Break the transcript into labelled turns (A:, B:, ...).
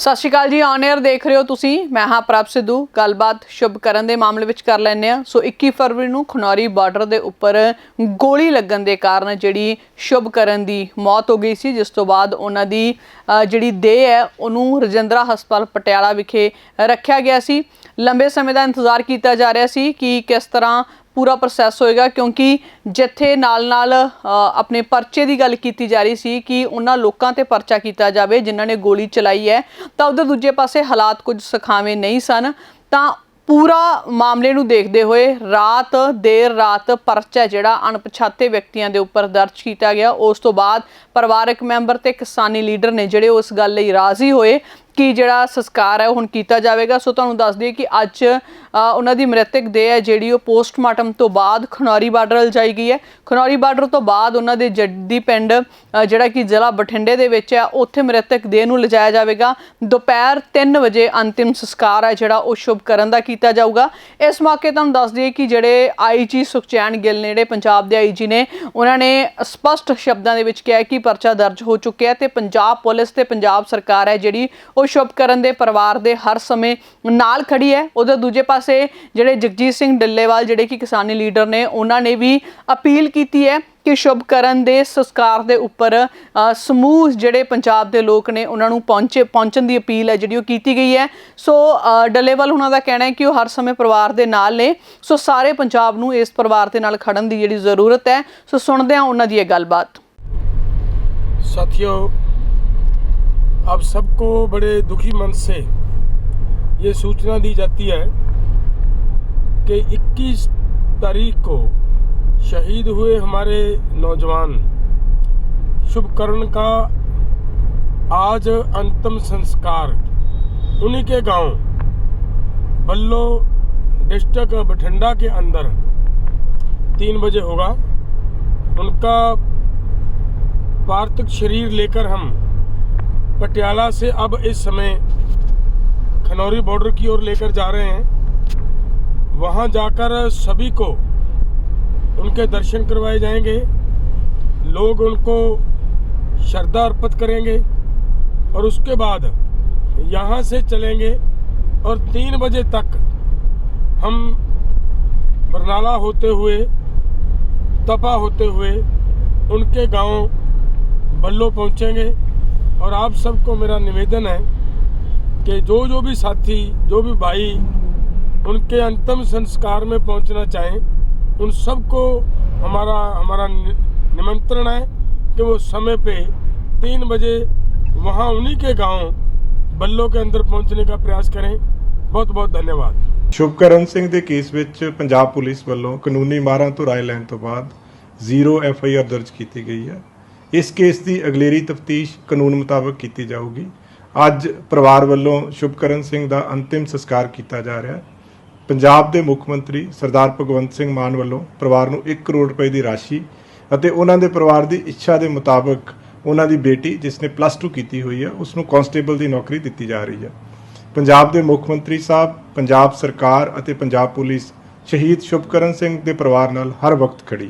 A: ਸਤਿ ਸ਼੍ਰੀ ਅਕਾਲ ਜੀ on air ਦੇਖ ਰਹੇ ਹੋ ਤੁਸੀਂ। ਮੈਂ ਹਾਂ ਪ੍ਰਭ ਸਿੱਧੂ। ਗੱਲਬਾਤ ਸ਼ੁਭ ਕਰਨ ਦੇ ਮਾਮਲੇ ਵਿੱਚ ਕਰ ਲੈਂਦੇ ਆ ਸੋ 21 ਫਰਵਰੀ ਨੂੰ ਖਨੌਰੀ ਬਾਰਡਰ ਦੇ ਉੱਪਰ ਗੋਲੀ ਲੱਗਣ ਦੇ ਕਾਰਨ ਜਿਹੜੀ ਸ਼ੁਭ ਕਰਨ ਦੀ ਮੌਤ ਹੋ ਗਈ ਸੀ, ਜਿਸ ਤੋਂ ਬਾਅਦ ਉਹਨਾਂ ਦੀ ਜਿਹੜੀ ਦੇਹ ਹੈ, ਉਹਨੂੰ ਰਜਿੰਦਰਾ ਹਸਪਤਾਲ ਪਟਿਆਲਾ ਵਿਖੇ ਰੱਖਿਆ ਗਿਆ ਸੀ। ਲੰਬੇ ਸਮੇਂ ਦਾ ਇੰਤਜ਼ਾਰ ਕੀਤਾ ਜਾ ਰਿਹਾ ਸੀ ਕਿ ਕਿਸ ਤਰ੍ਹਾਂ ਪੂਰਾ ਪ੍ਰੋਸੈਸ ਹੋਏਗਾ ਕਿਉਂਕਿ ਜਿੱਥੇ ਨਾਲ-ਨਾਲ ਆਪਣੇ ਪਰਚੇ ਦੀ ਗੱਲ ਕੀਤੀ ਜਾ ਰਹੀ ਸੀ ਕਿ ਉਹਨਾਂ ਲੋਕਾਂ ਤੇ ਪਰਚਾ ਕੀਤਾ ਜਾਵੇ ਜਿਨ੍ਹਾਂ ਨੇ ਗੋਲੀ ਚਲਾਈ ਹੈ, ਤਾਂ ਉਧਰ ਦੂਜੇ ਪਾਸੇ ਹਾਲਾਤ ਕੁਝ ਸੁਖਾਵੇਂ ਨਹੀਂ ਸਨ। ਤਾਂ ਪੂਰਾ ਮਾਮਲੇ ਨੂੰ ਦੇਖਦੇ ਹੋਏ ਰਾਤ, ਦੇਰ ਰਾਤ ਪਰਚਾ ਜਿਹੜਾ ਅਣਪਛਾਤੇ ਵਿਅਕਤੀਆਂ ਦੇ ਉੱਪਰ ਦਰਜ ਕੀਤਾ ਗਿਆ। ਉਸ ਤੋਂ ਬਾਅਦ ਪਰਿਵਾਰਕ ਮੈਂਬਰ ਤੇ ਕਿਸਾਨੀ ਲੀਡਰ ਨੇ ਜਿਹੜੇ ਉਸ ਗੱਲ ਲਈ ਰਾਜ਼ੀ ਹੋਏ ਕੀ ਜਿਹੜਾ ਸੰਸਕਾਰ ਹੈ ਉਹ ਹੁਣ ਕੀਤਾ ਜਾਵੇਗਾ? ਸੋ ਤੁਹਾਨੂੰ ਦੱਸ ਦਈਏ ਕਿ ਅੱਜ ਉਹਨਾਂ ਦੀ ਮ੍ਰਿਤਕ ਦੇਹ ਹੈ ਜਿਹੜੀ ਉਹ ਪੋਸਟਮਾਰਟਮ ਤੋਂ ਬਾਅਦ ਖਨੌਰੀ ਬਾਰਡਰ ਲਿਜਾਈ ਗਈ ਹੈ। ਖਨੌਰੀ ਬਾਰਡਰ ਤੋਂ ਬਾਅਦ ਉਹਨਾਂ ਦੇ ਜੱਦੀ ਪਿੰਡ ਜਿਹੜਾ ਕਿ ਜ਼ਿਲ੍ਹਾ ਬਠਿੰਡੇ ਦੇ ਵਿੱਚ ਹੈ, ਉੱਥੇ ਮ੍ਰਿਤਕ ਦੇਹ ਨੂੰ ਲਿਜਾਇਆ ਜਾਵੇਗਾ। ਦੁਪਹਿਰ 3 ਵਜੇ ਅੰਤਿਮ ਸੰਸਕਾਰ ਹੈ ਜਿਹੜਾ ਉਹ ਸ਼ੁਭ ਕਰਨ ਦਾ ਕੀਤਾ ਜਾਊਗਾ। ਇਸ ਮੌਕੇ ਤੁਹਾਨੂੰ ਦੱਸ ਦਈਏ ਕਿ ਜਿਹੜੇ ਆਈਜੀ ਸੁਖਚੈਨ ਗਿੱਲ ਨੇੜੇ ਪੰਜਾਬ ਦੇ ਆਈਜੀ ਨੇ, ਉਹਨਾਂ ਨੇ ਸਪਸ਼ਟ ਸ਼ਬਦਾਂ ਦੇ ਵਿੱਚ ਕਿਹਾ ਕਿ ਪਰਚਾ ਦਰਜ ਹੋ ਚੁੱਕਿਆ ਤੇ ਪੰਜਾਬ ਪੁਲਿਸ ਤੇ ਪੰਜਾਬ ਸਰਕਾਰ ਹੈ ਜਿਹੜੀ ਉਹ ਸ਼ੁਭ ਕਰਨ ਦੇ ਪਰਿਵਾਰ ਦੇ ਹਰ ਸਮੇਂ ਨਾਲ ਖੜੀ ਹੈ। ਉਧਰ ਦੂਜੇ ਪਾਸੇ ਜਿਹੜੇ ਜਗਜੀਤ ਸਿੰਘ ਡੱਲੇਵਾਲ, ਜਿਹੜੇ ਕਿ ਕਿਸਾਨੀ ਲੀਡਰ ਨੇ, ਉਹਨਾਂ ਨੇ ਵੀ ਅਪੀਲ ਕੀਤੀ ਹੈ ਕਿ ਸ਼ੁਭ ਕਰਨ ਦੇ ਸੰਸਕਾਰ ਦੇ ਉੱਪਰ ਸਮੂਹ ਜਿਹੜੇ ਪੰਜਾਬ ਦੇ ਲੋਕ ਨੇ, ਉਹਨਾਂ ਨੂੰ ਪਹੁੰਚੇ, ਪਹੁੰਚਣ ਦੀ ਅਪੀਲ ਹੈ, ਜਿਹੜੀ ਉਹ ਕੀਤੀ ਗਈ ਹੈ। ਸੋ ਡੱਲੇਵਾਲ ਉਹਨਾਂ ਦਾ ਕਹਿਣਾ ਹੈ ਕਿ ਉਹ ਹਰ ਸਮੇਂ ਪਰਿਵਾਰ ਦੇ ਨਾਲ ਨੇ। ਸੋ ਸਾਰੇ ਪੰਜਾਬ ਨੂੰ ਇਸ ਪਰਿਵਾਰ ਦੇ ਨਾਲ ਖੜਨ ਦੀ ਜਿਹੜੀ ਜ਼ਰੂਰਤ ਹੈ। ਸੋ ਸੁਣਦੇ ਹਾਂ ਉਹਨਾਂ ਦੀ ਇਹ ਗੱਲਬਾਤ।
B: ਸਾਥੀਓ अब सबको बड़े दुखी मन से ये सूचना दी जाती है कि 21 तारीख को शहीद हुए हमारे नौजवान शुभकर्ण का आज अंतिम संस्कार उन्हीं के गाँव बल्लो डिस्ट्रिक्ट बठिंडा के अंदर तीन बजे होगा। उनका पार्थिव शरीर लेकर हम पटियाला से अब इस समय खनौरी बॉर्डर की ओर लेकर जा रहे हैं। वहाँ जाकर सभी को उनके दर्शन करवाए जाएँगे। लोग उनको श्रद्धा अर्पित करेंगे और उसके बाद यहाँ से चलेंगे और तीन बजे तक हम बरनाला होते हुए, तपा होते हुए उनके गाँव बल्लो पहुँचेंगे। और आप सबको मेरा निवेदन है कि जो जो भी साथी जो भी भाई उनके अंतिम संस्कार में पहुंचना चाहें उन सबको हमारा हमारा नि- निमंत्रण है कि वो समय पे तीन बजे वहाँ उन्हीं के गांव बल्लो के अंदर पहुंचने का प्रयास करें बहुत बहुत धन्यवाद
C: ਸ਼ੁਭਕਰਨ ਸਿੰਘ ਦੇ ਕੇਸ ਵਿੱਚ ਪੰਜਾਬ ਪੁਲਿਸ ਵੱਲੋਂ ਕਾਨੂੰਨੀ ਮਾਰਾਂ ਤੋਂ ਰਾਏ ਲੈਣ ਤੋਂ ਬਾਅਦ ਜ਼ੀਰੋ ਐਫ ਆਈ ਆਰ ਦਰਜ ਕੀਤੀ ਗਈ ਹੈ ਇਸ ਕੇਸ ਦੀ ਅਗਲੇਰੀ ਤਫਤੀਸ਼ ਕਾਨੂੰਨ ਮੁਤਾਬਕ ਕੀਤੀ ਜਾਊਗੀ। ਅੱਜ ਪਰਿਵਾਰ ਵੱਲੋਂ ਸ਼ੁਭਕਰਨ ਸਿੰਘ ਦਾ ਅੰਤਿਮ ਸੰਸਕਾਰ ਕੀਤਾ ਜਾ ਰਿਹਾ ਹੈ। ਪੰਜਾਬ ਦੇ ਮੁੱਖ ਮੰਤਰੀ ਸਰਦਾਰ ਭਗਵੰਤ ਸਿੰਘ ਮਾਨ ਵੱਲੋਂ ਪਰਿਵਾਰ ਨੂੰ 1 ਕਰੋੜ ਰੁਪਏ ਦੀ ਰਾਸ਼ੀ ਅਤੇ ਉਹਨਾਂ ਦੇ ਪਰਿਵਾਰ ਦੀ ਇੱਛਾ ਦੇ ਮੁਤਾਬਕ ਉਹਨਾਂ ਦੀ ਬੇਟੀ ਜਿਸ ਨੇ ਪਲੱਸ 2 ਕੀਤੀ ਹੋਈ ਹੈ ਉਸ ਨੂੰ ਕਾਂਸਟੇਬਲ ਦੀ ਨੌਕਰੀ ਦਿੱਤੀ ਜਾ ਰਹੀ ਹੈ। ਪੰਜਾਬ ਦੇ ਮੁੱਖ ਮੰਤਰੀ ਸਾਹਿਬ, ਪੰਜਾਬ ਸਰਕਾਰ ਅਤੇ ਪੰਜਾਬ ਪੁਲਿਸ ਸ਼ਹੀਦ ਸ਼ੁਭਕਰਨ ਸਿੰਘ ਦੇ ਪਰਿਵਾਰ ਨਾਲ ਹਰ ਵਕਤ ਖੜੀ